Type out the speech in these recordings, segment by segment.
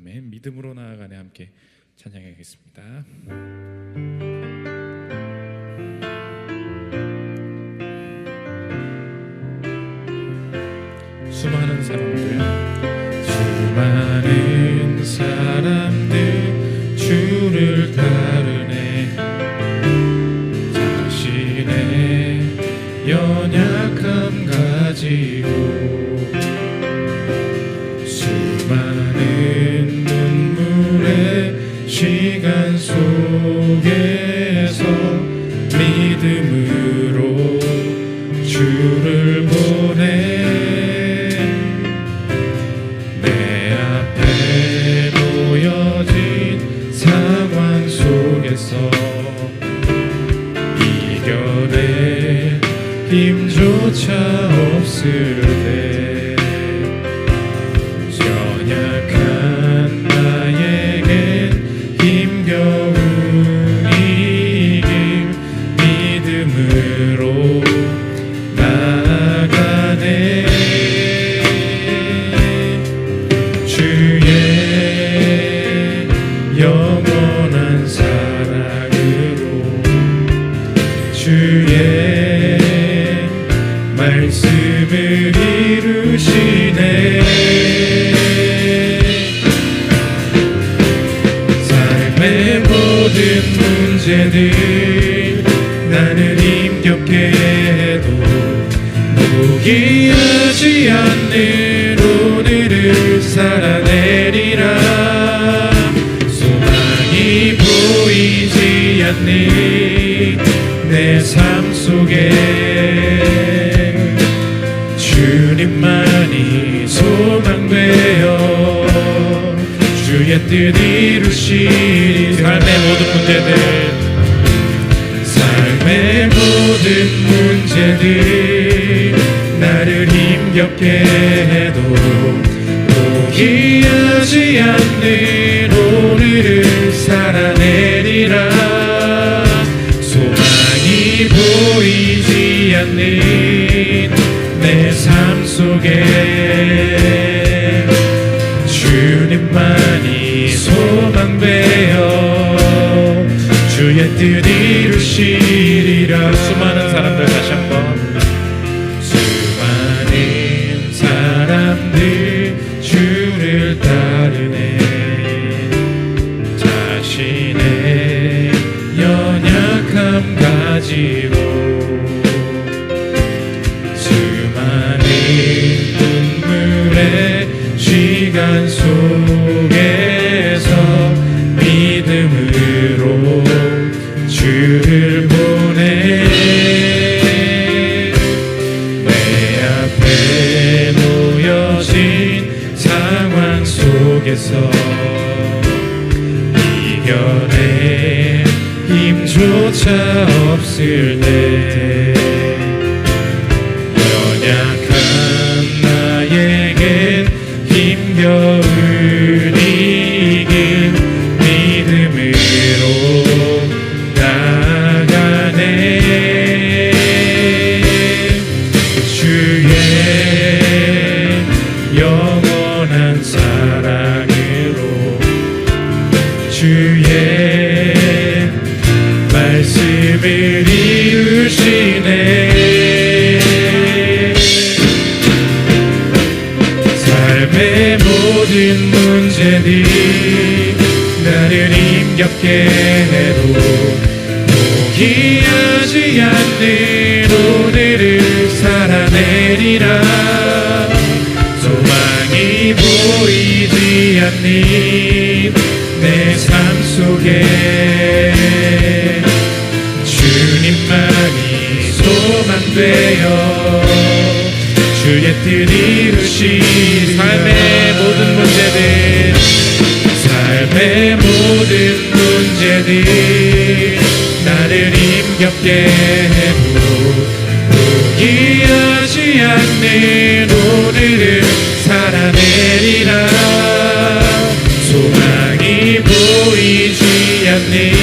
아멘. 믿음으로 나아가네 함께 찬양하겠습니다. 수많은 사람들 수많은 사람들 주를 따르 속에서 이겨낼 힘조차 없을 때 나는 힘겹게 해도 포기하지 않는 오늘을 살아내리라. 소망이 보이지 않는 내 삶 속에 주님만이 소망되어 주의 뜻 이루시리. 삶의 모든 문제들 모든 문제들 나를 힘겹게 해도 포기하지 않는 오늘을 살아내리라. 소망이 보이지 않는 내 삶 속에 주님만이 소망되어 주의 뜻 속에서 이겨낼 힘조차 없을 때 문제들 나를 힘겹게 해도 포기하지 않는 오늘을 살아내리라. 소망이 보이지 않는 내 삶 속에 주님만이 소망되어 주의 뜻 이루시 삶의 모든 문제들 삶의 모든 문제들 나를 힘겹게 해도 포기하지 않는 오늘을 살아내리라. 소망이 보이지 않는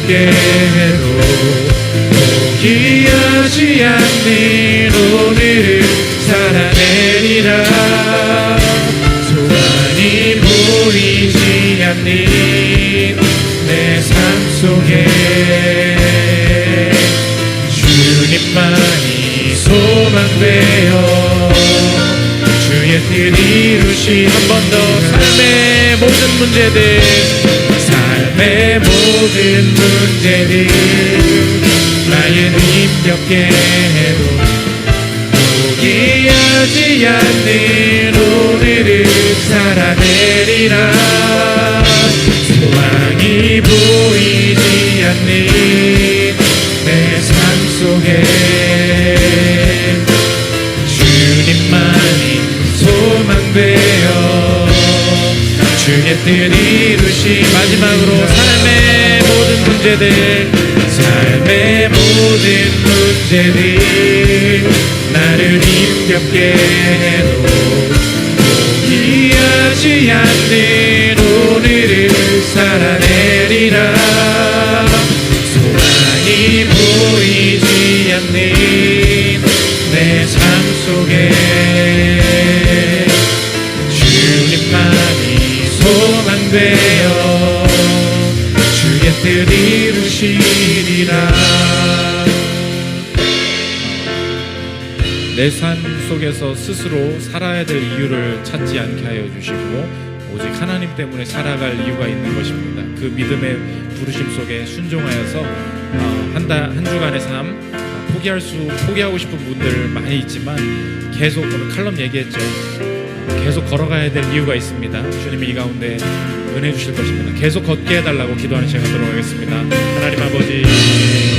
해도 포기하지 않는 오늘을 살아내리라. 소망이 보이지 않는 내 삶 속에 주님만이 소망되어 주의 뜻 이루시 한 번 더 삶의 모든 문제들 삶의 모든 문제들 나의 힘겹게 해도 포기하지 않는 오늘을 살아내리라. 소망이 보이지 않는 내 삶 속에 주의 뜻 이루시 마지막으로 삶의 모든 문제들 삶의 모든 문제들 나를 힘겹게 해도 포기하지 않는 오늘을 살아내리라. 소망이 보이지 않는 내 삶 속에 내 삶 속에서 스스로 살아야 될 이유를 찾지 않게 하여 주시고 오직 하나님 때문에 살아갈 이유가 있는 것입니다. 그 믿음의 부르심 속에 순종하여서 어, 한달한 주간의 삶 어, 포기할 수 포기하고 싶은 분들 많이 있지만 계속 오늘 칼럼 얘기했죠. 계속 걸어가야 될 이유가 있습니다. 주님이 이 가운데 은혜 주실 것입니다. 계속 걷게 해달라고 기도하는 시간 들어가겠습니다. 하나님 아버지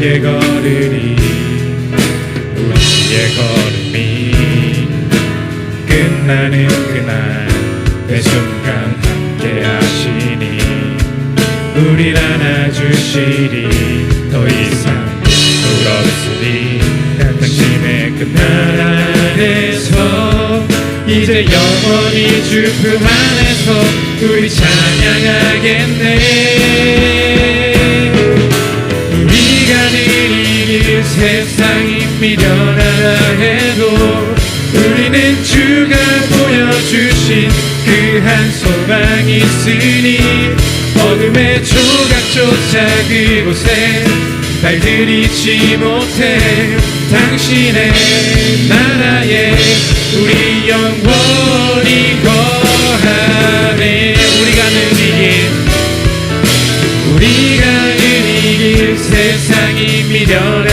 함께 걸으리 우리의 걸음이 끝나는 그날 매 순간 함께 하시니. 우릴 안아주시리 더 이상 부럽으리 당신의 그날 안에서 이제 영원히 주품 안에서 우리 찬양하겠네 한 소망이 있으니 어둠의 조각조차 그곳에 발들이지 못해. 당신의 나라에 우리 영원히 거하네. 우리가 늘이길 우리가 이길 세상이 미련하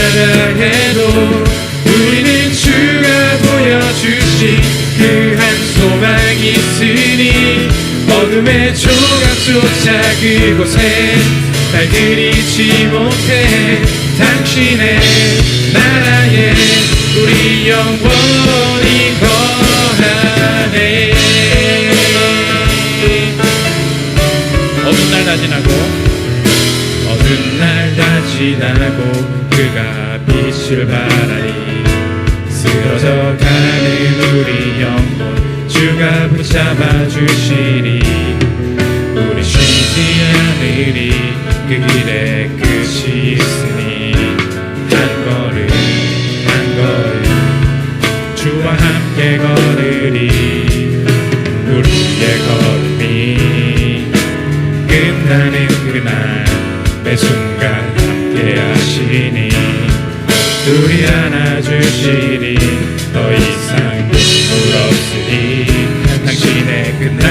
어둠의 조각조차 그곳에 발들이지 못해. 당신의 나라에 우리 영원히 거하네. 어두운 날다 지나고 어두운 날다 지나고 그가 빛을 발하리 쓰러져 가는 우리 영혼 주가 붙잡아 주시리. 우리 쉬지 않으리. 그 길에 끝이 있으니 한 걸음 한 걸음 주와 함께 걸으리. 우리의 걸음이 끝나는 그날 매 순간 함께 하시니 우리 안아주시리. 더 이상 당신의 그날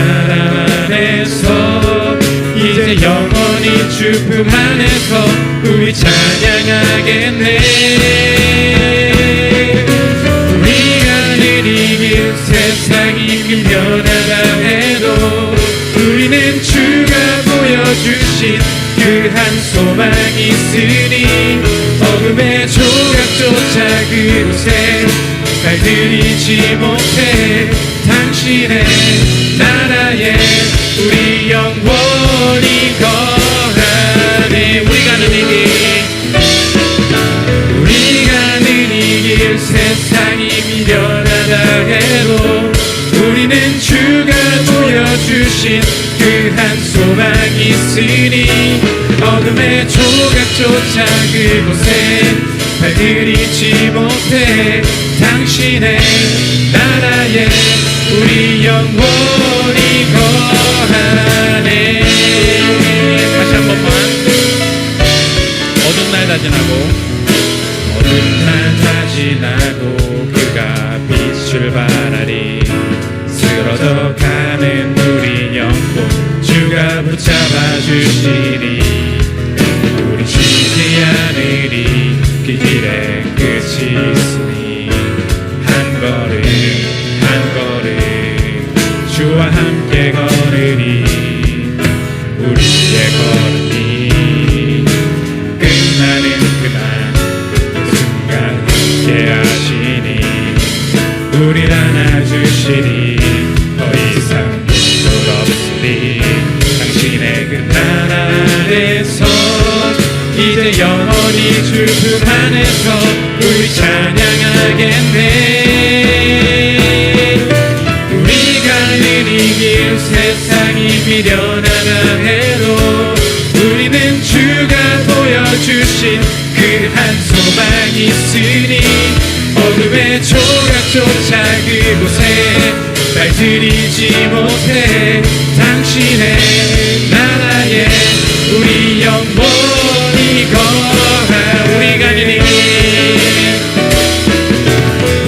안에서. 이제 영원히 주품 안에서 우리 찬양하겠네 우리가 느리길 세상이 미련하다 해도 우리는 주가 보여주신 그 한 소망이 있으니 어둠의 조각조차 그곳에 발들이지 못해 당신의 어둠의 조각조차 그곳에 발들이지 못해 당신의 나라에 우리 영원히 거하네. 다시 한 번만. 어두운 날다 지나고 어두운 날다 지나고 그가 빛을 발하리. 쓰러져 가는 우리 영혼 주가 붙잡아 주시리 조각조차 그곳에 발들이지 못해 당신의 나라에 우리 영원히 거하 우리가 느리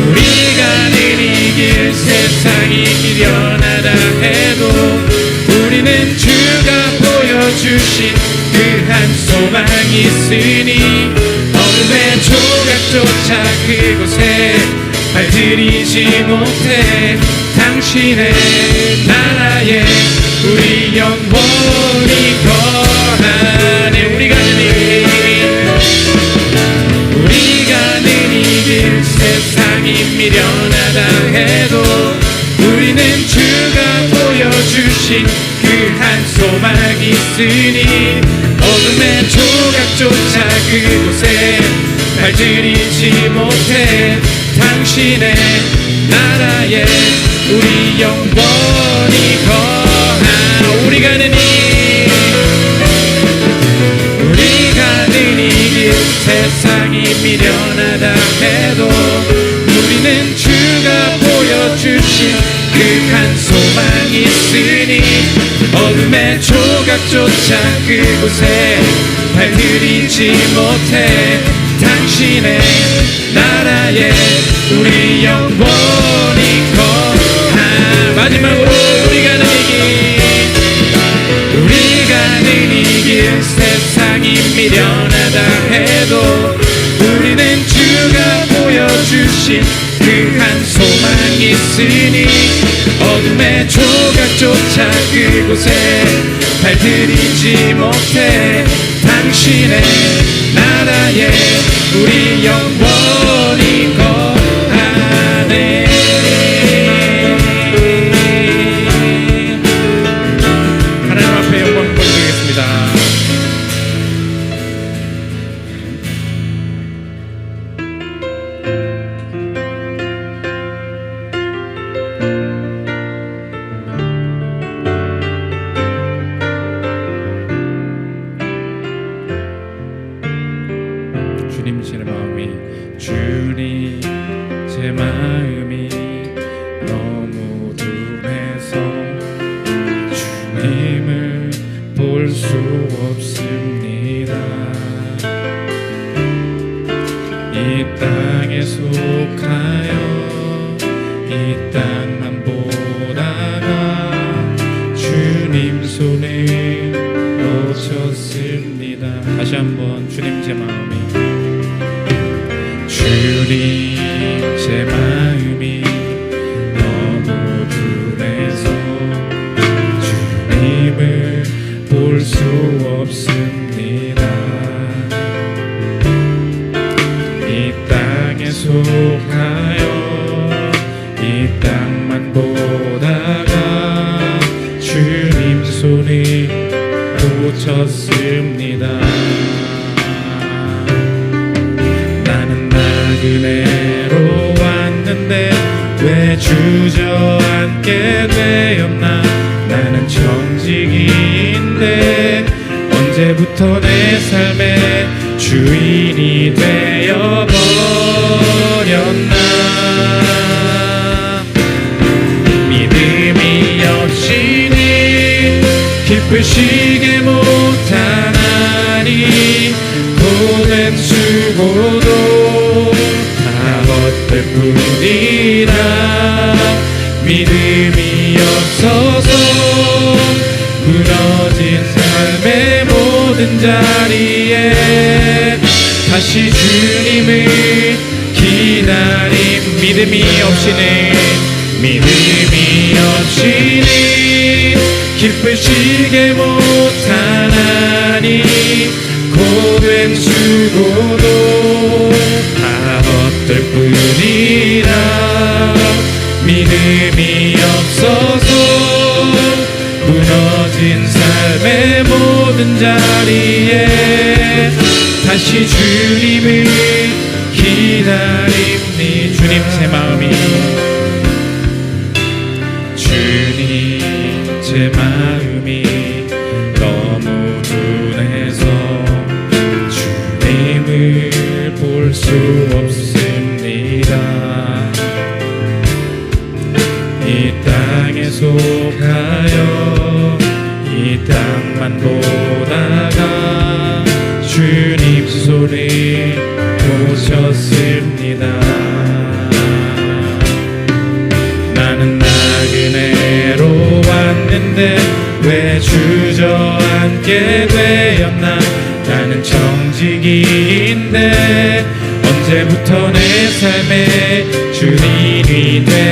우리가 느리길 세상이 미련하다 해도 우리는 주가 보여주신 그 한 소망이 있으니 어둠의 조각조차 그곳에 발들이지 못해 당신의 나라에 우리 영원히 거하네. 우리가 느리 우리가 느리 길 세상이 미련하다 해도 우리는 주가 보여주신 그 한 소망이 있으니 어둠의 조각조차 그곳에 발들이지 못해 당신의 나라에 우리 영원히 거하 우리가 느니 우리가 느리길 세상이 미련하다 해도 우리는 주가 보여주신 그한 소망이 있으니 어둠의 조각조차 그곳에 발들이지 못해 당신의 나라에 우리 영원히 거하 마지막으로 우리가 느리길 우리가 느리길 세상이 미련하다 해도 우리는 주가 보여주신 그 한 소망이 있으니 어둠의 조각조차 그곳에 발들이지 못해 당신의 나라에 우리 영원 이 언제부터 내 삶의 주인이 되어 버렸나? 믿음이 없이는 기쁘시게 못하나니 고된 수고도 다 헛될 뿐이라 믿음이 없어 모든 자리에 다시 주님을 기다림. 믿음이 없이는 믿음이 없이는 기쁘시게 못하나니 고된 수고도 다 헛될 뿐이라. 믿음이 모든 자리에 다시 주님을 기다립니 주님 제 마음이. 주님 제 마음이 너무 둔해서 주님을 볼 수 없습니다. 이 땅에 속하여 이 땅 만 보다가 주님 소리 보셨습니다. 나는 나그네로 왔는데 왜 주저앉게 되었나? 나는 정직이인데 언제부터 내 삶에 주인이 되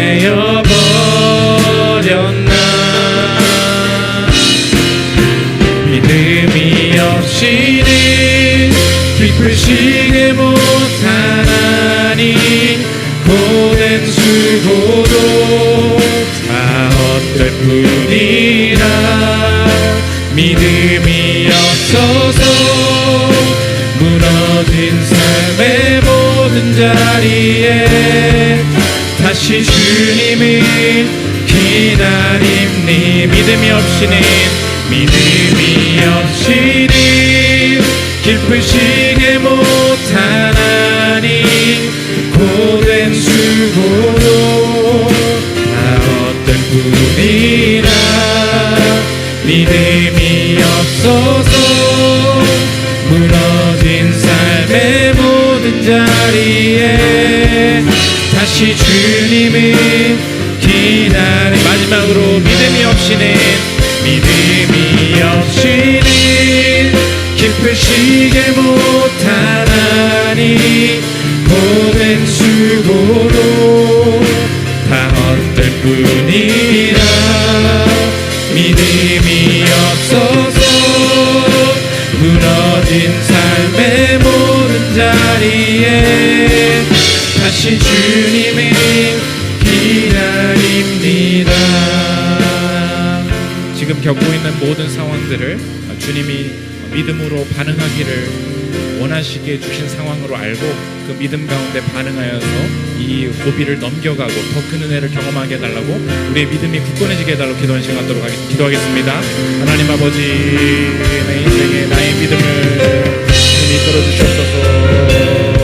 모든 자리에 다시 주님을 기다립니 믿음이 없이는 믿음이 없이는 기쁘시게 못하나니 고된 수고로 다 헛된 뿐이라 믿음이 없어서 다시 주님을 기다리 마지막으로 믿음이 없이는 믿음이 없이는 기쁘시게 못하나니 고된 수고로 다시 주님을 기다립니다. 지금 겪고 있는 모든 상황들을 주님이 믿음으로 반응하기를 원하시기에 주신 상황으로 알고 그 믿음 가운데 반응하여서 이 고비를 넘겨가고 더 큰 은혜를 경험하게 해달라고 우리의 믿음이 굳건해지게 해달라고 기도하는 시간 갖도록 하겠, 기도하겠습니다 하나님 아버지 내 인생에 나의 믿음을 주님이 이끌어 주시옵소서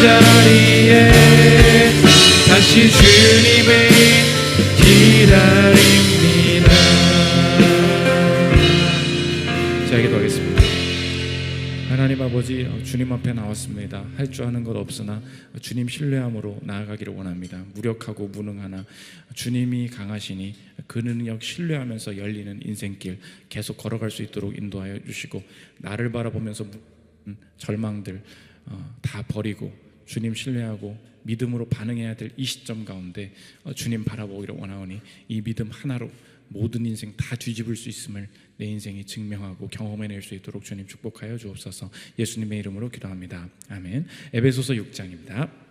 자리에 다시 주님을 기다립니다. 자, 기도하겠습니다. 하나님 아버지 어, 주님 앞에 나왔습니다. 할 줄 아는 것 없으나 주님 신뢰함으로 나아가기를 원합니다. 무력하고 무능하나 주님이 강하시니 그 능력 신뢰하면서 열리는 인생길 계속 걸어갈 수 있도록 인도하여 주시고 나를 바라보면서 무- 음, 절망들 어, 다 버리고 주님 신뢰하고 믿음으로 반응해야 될 이 시점 가운데 어, 주님 바라보기를 원하오니 이 믿음 하나로 모든 인생 다 뒤집을 수 있음을 내 인생이 증명하고 경험해낼 수 있도록 주님 축복하여 주옵소서. 예수님의 이름으로 기도합니다. 아멘. 에베소서 6장입니다